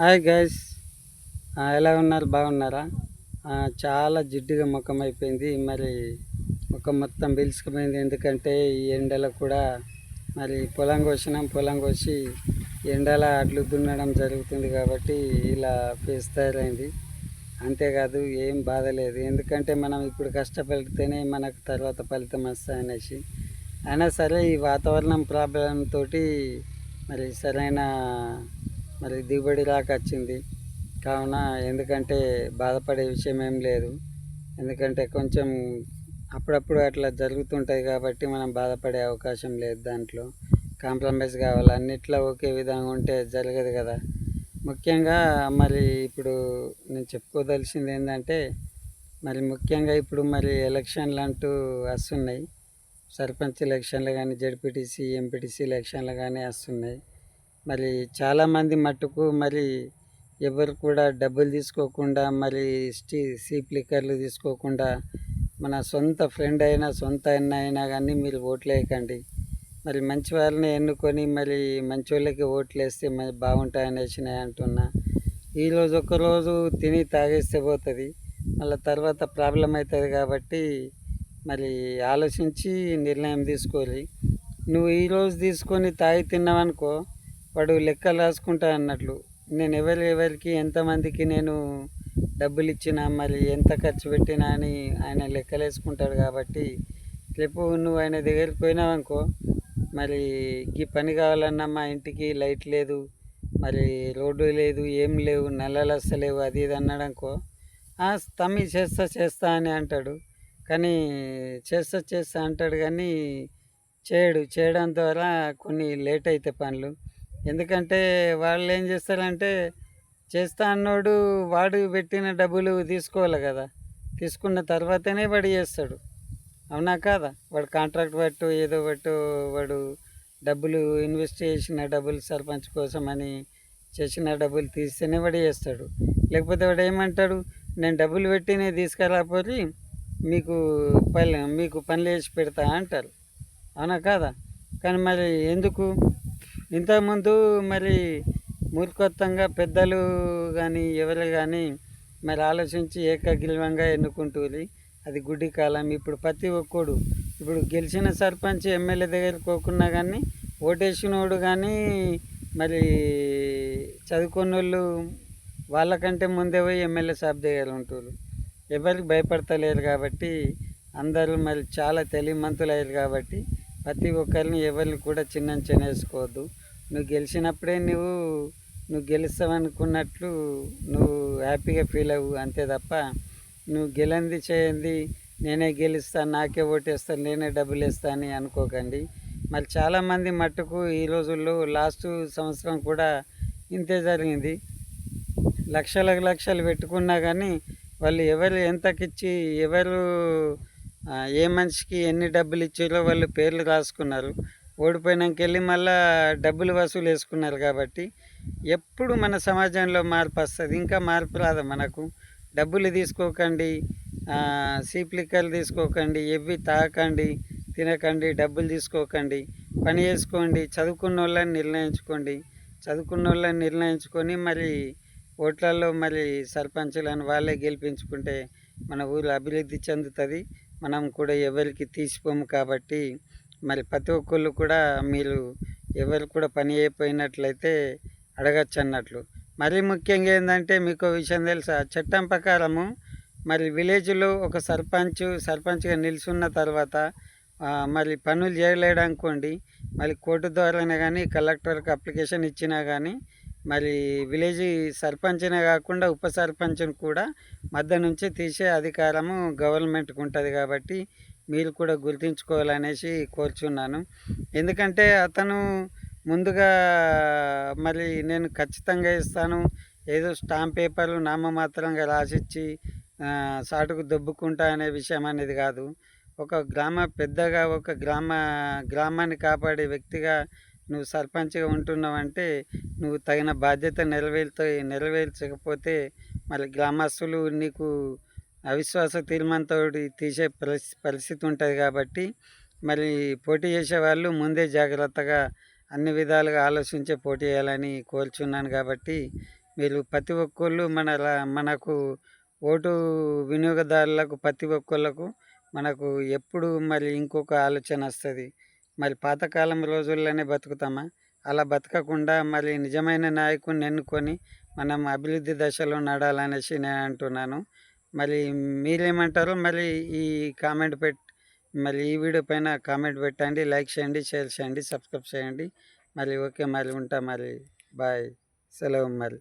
Hi guys. ఎలా ఉన్నారు? బాగున్నారా? చాలా జిడ్డుగా ముఖం అయిపోయింది. మరి ముఖం మొత్తం పిలుచుకుపోయింది. ఎందుకంటే ఈ ఎండలో కూడా మరి పొలం కోసినాం. పొలం కోసి ఎండల అడ్లు దున్నడం జరుగుతుంది కాబట్టి ఇలా ఫేస్ తయారైంది. అంతేకాదు ఏం బాధ లేదు. ఎందుకంటే మనం ఇప్పుడు కష్టపడితేనే మనకు తర్వాత ఫలితం వస్తాయనేసి అయినా సరే ఈ వాతావరణం ప్రాబ్లం తోటి మరి సరైన మరి దిగుబడి రాక వచ్చింది. కావున ఎందుకంటే బాధపడే విషయం ఏం లేదు. ఎందుకంటే కొంచెం అప్పుడప్పుడు అట్లా జరుగుతుంటుంది కాబట్టి మనం బాధపడే అవకాశం లేదు దాంట్లో. కాంప్రమైజ్ కావాలి. అన్నిట్లో ఒకే విధంగా ఉంటే జరగదు కదా. ముఖ్యంగా మరి ఇప్పుడు నేను చెప్పుకోదలిసింది ఏంటంటే మరి ముఖ్యంగా ఇప్పుడు మరి ఎలక్షన్లు అంటూ వస్తున్నాయి. సర్పంచ్ ఎలక్షన్లు కానీ జడ్పీటీసీ ఎంపీటీసీ ఎలక్షన్లు కానీ వస్తున్నాయి. మరి చాలామంది మట్టుకు మరి ఎవరు కూడా డబ్బులు తీసుకోకుండా మరి స్టీ సీప్లిక్కర్లు తీసుకోకుండా మన సొంత ఫ్రెండ్ అయినా సొంత అన్న అయినా కానీ మీరు ఓట్లు వేయకండి మరి మంచి వాళ్ళని ఎన్నుకొని మరి మంచి వాళ్ళకి ఓట్లు వేస్తే మరి బాగుంటాయనేసి నేను అంటున్నా. ఈరోజు ఒక్కరోజు తిని తాగేస్తే పోతుంది. మళ్ళీ తర్వాత ప్రాబ్లం అవుతుంది కాబట్టి మరి ఆలోచించి నిర్ణయం తీసుకోవాలి. నువ్వు ఈరోజు తీసుకొని తాగి తిన్నావనుకో వాడు లెక్కలు రాసుకుంటా అన్నట్లు. నేను ఎవరి ఎవరికి ఎంతమందికి నేను డబ్బులు ఇచ్చినా మరి ఎంత ఖర్చు పెట్టినా అని ఆయన లెక్కలు వేసుకుంటాడు కాబట్టి రేపు నువ్వు ఆయన దగ్గరికి పోయినావనుకో మరి ఈ పని కావాలన్నా మా ఇంటికి లైట్ లేదు మరి రోడ్డు లేదు ఏం లేవు నల్లలు వస్తలేవు అది ఇది అన్నాడనుకో అనుకో తమ్మి చేస్తా చేస్తా అని అంటాడు. కానీ చేస్తా చేస్తా అంటాడు కానీ చేయడు. చేయడం ద్వారా కొన్ని లేట్ అవుతాయి పనులు. ఎందుకంటే వాళ్ళు ఏం చేస్తారంటే చేస్తా అన్నోడు వాడు పెట్టిన డబ్బులు తీసుకోవాలి కదా. తీసుకున్న తర్వాతనే వాడు చేస్తాడు. అవునా కాదా? వాడు కాంట్రాక్ట్ పట్టు ఏదో పట్టు వాడు డబ్బులు ఇన్వెస్ట్ చేసిన డబ్బులు సర్పంచ్ కోసం అని చేసిన డబ్బులు తీస్తేనే వాడు చేస్తాడు. లేకపోతే వాడు ఏమంటాడు? నేను డబ్బులు పెట్టినే తీసుకురాకపోతే మీకు పని మీకు పనులు చేసి పెడతా అంటారు. అవునా కాదా? కానీ మరి ఎందుకు? ఇంతకుముందు మరి మూర్ఖత్వంగా పెద్దలు కానీ ఎవరు కానీ మరి ఆలోచించి ఏకగ్రీవంగా ఎన్నుకుంటుంది అది గుడ్డి కాలం. ఇప్పుడు ప్రతి ఒక్కడు ఇప్పుడు గెలిచిన సర్పంచ్ ఎమ్మెల్యే దగ్గరికి పోకున్నా కానీ ఓటేసినోడు కానీ మరి చదువుకున్న వాళ్ళు వాళ్ళకంటే ముందే పోయి ఎమ్మెల్యే సాబ్ దగ్గర ఉంటారు ఎవరికి భయపడతలేరు కాబట్టి అందరూ మరి చాలా తెలివిమంతులు అయ్యారు కాబట్టి ప్రతి ఒక్కరిని ఎవరిని కూడా చిన్న చినేసుకోవద్దు నువ్వు గెలిచినప్పుడే నువ్వు నువ్వు గెలుస్తావనుకున్నట్లు నువ్వు హ్యాపీగా ఫీల్ అవ్వు అంతే తప్ప నువ్వు గెలంది చేయండి నేనే గెలుస్తాను నాకే ఓటేస్తాను నేనే డబ్బులు ఇస్తాను అని అనుకోకండి. మరి చాలామంది మట్టుకు ఈ రోజుల్లో లాస్ట్ సంవత్సరం కూడా ఇంతే జరిగింది. లక్షల లక్షలు పెట్టుకున్నా కానీ వాళ్ళు ఎవరు ఎంతకిచ్చి ఎవరు ఏ మనిషికి ఎన్ని డబ్బులు ఇచ్చారో వాళ్ళు పేర్లు రాసుకున్నారు. ఓడిపోయినాక వెళ్ళి మళ్ళా డబ్బులు వసూలు వేసుకున్నారు కాబట్టి ఎప్పుడు మన సమాజంలో మార్పు వస్తుంది. ఇంకా మార్పు రాదు మనకు? డబ్బులు తీసుకోకండి సీప్లిక్కలు సీప్ లిక్కర్లు తీసుకోకండి ఎవ్వి తాగకండి తినకండి డబ్బులు తీసుకోకండి. పని చేసుకోండి చదువుకున్న వాళ్ళని నిర్ణయించుకోండి. చదువుకున్న వాళ్ళని నిర్ణయించుకొని మరి ఓట్లలో మరి సర్పంచులను వాళ్ళే గెలిపించుకుంటే మన ఊరు అభివృద్ధి చెందుతుంది. మనం కూడా ఎవరికి తీసిపోము కాబట్టి మరి ప్రతి ఒక్కళ్ళు కూడా మీరు ఎవరు కూడా పని అయిపోయినట్లయితే అడగచ్చు అన్నట్లు. మరీ ముఖ్యంగా ఏంటంటే మీకు విషయం తెలుసా? చట్టం ప్రకారము మరి విలేజ్లో ఒక సర్పంచ్ సర్పంచ్గా నిల్చున్న తర్వాత మరి పనులు చేయలేడు అనుకోండి మరి కోర్టు ద్వారానే కానీ కలెక్టర్కి అప్లికేషన్ ఇచ్చినా కానీ మరి విలేజ్ సర్పంచ్నే కాకుండా ఉప సర్పంచ్ని కూడా మధ్య నుంచి తీసే అధికారము గవర్నమెంట్కి ఉంటుంది కాబట్టి మీరు కూడా గుర్తించుకోవాలనేసి కోరుచున్నాను. ఎందుకంటే అతను ముందుగా మరి నేను ఖచ్చితంగా ఇస్తాను. ఏదో స్టాంప్ పేపర్లు నామమాత్రంగా రాసిచ్చి సాటుకు దొబ్బుకుంటా అనే విషయం అనేది కాదు. ఒక గ్రామ పెద్దగా ఒక గ్రామ గ్రామాన్ని కాపాడే వ్యక్తిగా నువ్వు సర్పంచ్గా ఉంటున్నావంటే నువ్వు తగిన బాధ్యత నెరవేర్త నెరవేర్చకపోతే మరి గ్రామస్తులు నీకు అవిశ్వాస తీర్మానంతో తీసే పరిస్థితి పరిస్థితి ఉంటుంది కాబట్టి మరి పోటీ చేసే వాళ్ళు ముందే జాగ్రత్తగా అన్ని విధాలుగా ఆలోచించే పోటీ చేయాలని కోరుచున్నాను కాబట్టి మీరు ప్రతి ఒక్కళ్ళు మన మనకు ఓటు వినియోగదారులకు ప్రతి ఒక్కళ్ళకు మనకు ఎప్పుడు మరి ఇంకొక ఆలోచన వస్తుంది. మరి పాతకాలం రోజుల్లోనే బతుకుతామా? అలా బతకకుండా మరి నిజమైన నాయకుడిని ఎన్నుకొని మనం అభివృద్ధి దశలో నడాలనేసి నేను అంటున్నాను. మరి మీరేమంటారో మరి ఈ కామెంట్ పెట్ మరి ఈ వీడియో పైన కామెంట్ పెట్టండి లైక్ చేయండి షేర్ చేయండి సబ్స్క్రైబ్ చేయండి. మరి ఓకే మరి ఉంటా మరి బాయ్. సెలవు మరి.